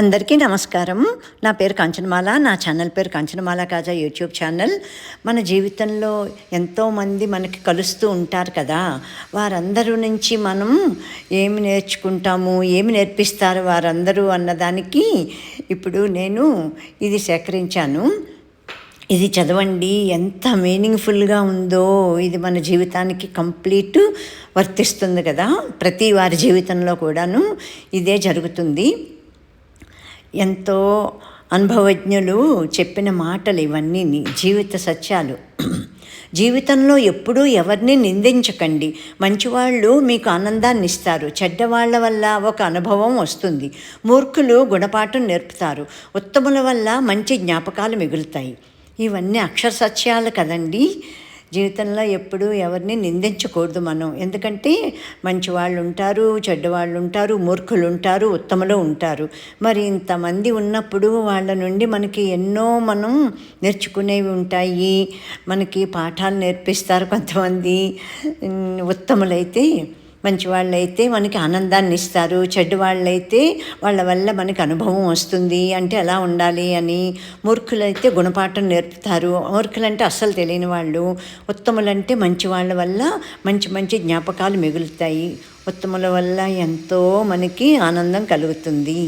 అందరికీ నమస్కారం. నా పేరు కంచనమాల నా ఛానల్ పేరు కంచనమాల కాజా యూట్యూబ్ ఛానల్. మన జీవితంలో ఎంతోమంది మనకి కలుస్తూ ఉంటారు కదా వారందరూ నుంచి మనం ఏమి నేర్చుకుంటాము ఏమి నేర్పిస్తారు వారందరూ అన్నదానికి ఇప్పుడు నేను ఇది సేకరించాను. ఇది చదవండి ఎంత మీనింగ్ఫుల్గా ఉందో ఇది మన జీవితానికి కంప్లీట్ వర్తిస్తుంది కదా ప్రతి వారి జీవితంలో కూడాను ఇదే జరుగుతుంది. ఎంతో అనుభవజ్ఞులు చెప్పిన మాటలు ఇవన్నీ జీవిత సత్యాలు. జీవితంలో ఎప్పుడూ ఎవరిని నిందించకండి. మంచివాళ్ళు మీకు ఆనందాన్ని ఇస్తారు. చెడ్డవాళ్ళ వల్ల ఒక అనుభవం వస్తుంది. మూర్ఖులు గుణపాఠం నేర్పుతారు. ఉత్తముల వల్ల మంచి జ్ఞాపకాలు మిగులుతాయి. ఇవన్నీ అక్షర సత్యాలు కదండీ. జీవితంలో ఎప్పుడూ ఎవరిని నిందించకూడదు మనం. ఎందుకంటే మంచి వాళ్ళు ఉంటారు చెడ్డవాళ్ళు ఉంటారు మూర్ఖులు ఉంటారు ఉత్తములు ఉంటారు. మరి ఇంతమంది ఉన్నప్పుడు వాళ్ళ నుండి మనకి ఎన్నో మనం నేర్చుకునేవి ఉంటాయి. మనకి పాఠాలు నేర్పిస్తారు కొంతమంది. ఉత్తములైతే మంచి వాళ్ళైతే మనకి ఆనందాన్ని ఇస్తారు చెడ్డు వాళ్ళైతే వాళ్ళ వల్ల మనకి అనుభవం వస్తుంది. అంటే ఎలా ఉండాలి అని మూర్ఖులైతే గుణపాఠం నేర్పుతారు. మూర్ఖులంటే అస్సలు తెలియని వాళ్ళు. ఉత్తములంటే మంచి వాళ్ళ వల్ల మంచి మంచి జ్ఞాపకాలు మిగులుతాయి. ఉత్తముల వల్ల ఎంతో మనకి ఆనందం కలుగుతుంది.